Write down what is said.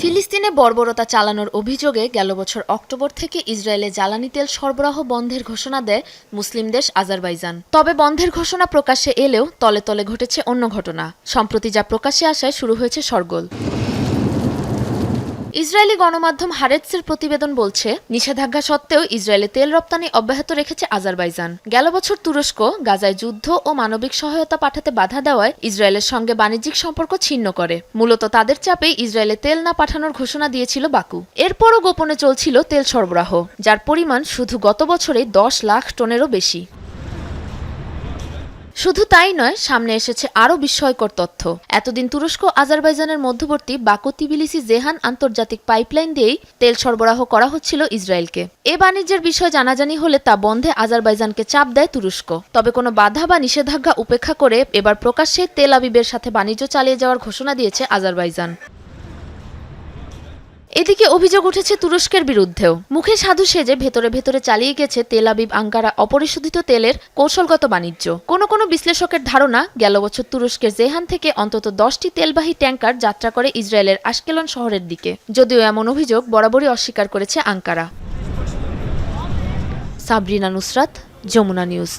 ফিলিস্তিনে বর্বরতা চালানোর অভিযোগে গেল বছর অক্টোবর থেকে ইসরায়েলে জ্বালানি তেল সরবরাহ বন্ধের ঘোষণা দেয় মুসলিম দেশ আজারবাইজান। তবে বন্ধের ঘোষণা প্রকাশ্যে এলেও তলে তলে ঘটেছে অন্য ঘটনা। সম্প্রতি যা প্রকাশ্যে আসায় শুরু হয়েছে সরগোল। ইসরায়েলি গণমাধ্যম হারেতসের প্রতিবেদন বলছে, নিষেধাজ্ঞা সত্ত্বেও ইসরায়েলে তেল রপ্তানি অব্যাহত রেখেছে আজারবাইজান। গেল বছর তুরস্ক গাজায় যুদ্ধ ও মানবিক সহায়তা পাঠাতে বাধা দেওয়ায় ইসরায়েলের সঙ্গে বাণিজ্যিক সম্পর্ক ছিন্ন করে। মূলত তাদের চাপেই ইসরায়েলে তেল না পাঠানোর ঘোষণা দিয়েছিল বাকু। এরপরও গোপনে চলছিল তেল সরবরাহ, যার পরিমাণ শুধু গত বছরে দশ লাখ টনেরও বেশি। শুধু তাই নয়, সামনে এসেছে আরও বিস্ময়কর তথ্য। এতদিন তুরস্ক, আজারবাইজানের মধ্যবর্তী বাকু তিবিলিসি জেহান আন্তর্জাতিক পাইপলাইন দিয়েই তেল সরবরাহ করা হচ্ছিল ইসরায়েলকে। এ বাণিজ্যের বিষয় জানাজানি হলে তা বন্ধে আজারবাইজানকে চাপ দেয় তুরস্ক। তবে কোনো বাধা বা নিষেধাজ্ঞা উপেক্ষা করে এবার প্রকাশ্যে তেল আবিবের সাথে বাণিজ্য চালিয়ে যাওয়ার ঘোষণা দিয়েছে আজারবাইজান। এদিকে অভিযোগ উঠেছে তুরস্কের বিরুদ্ধেও। মুখে সাধু সেজে ভেতরে ভেতরে চালিয়ে গেছে তেল আবিব আঙ্কারা অপরিশোধিত তেলের কৌশলগত বাণিজ্য। কোনো কোনো বিশ্লেষকের ধারণা, গেল বছর তুরস্কের জেহান থেকে অন্তত দশটি তেলবাহী ট্যাঙ্কার যাত্রা করে ইসরায়েলের আশকেলন শহরের দিকে। যদিও এমন অভিযোগ বরাবরই অস্বীকার করেছে আঙ্কারা। সাবরিনা নুসরাত, যমুনা নিউজ।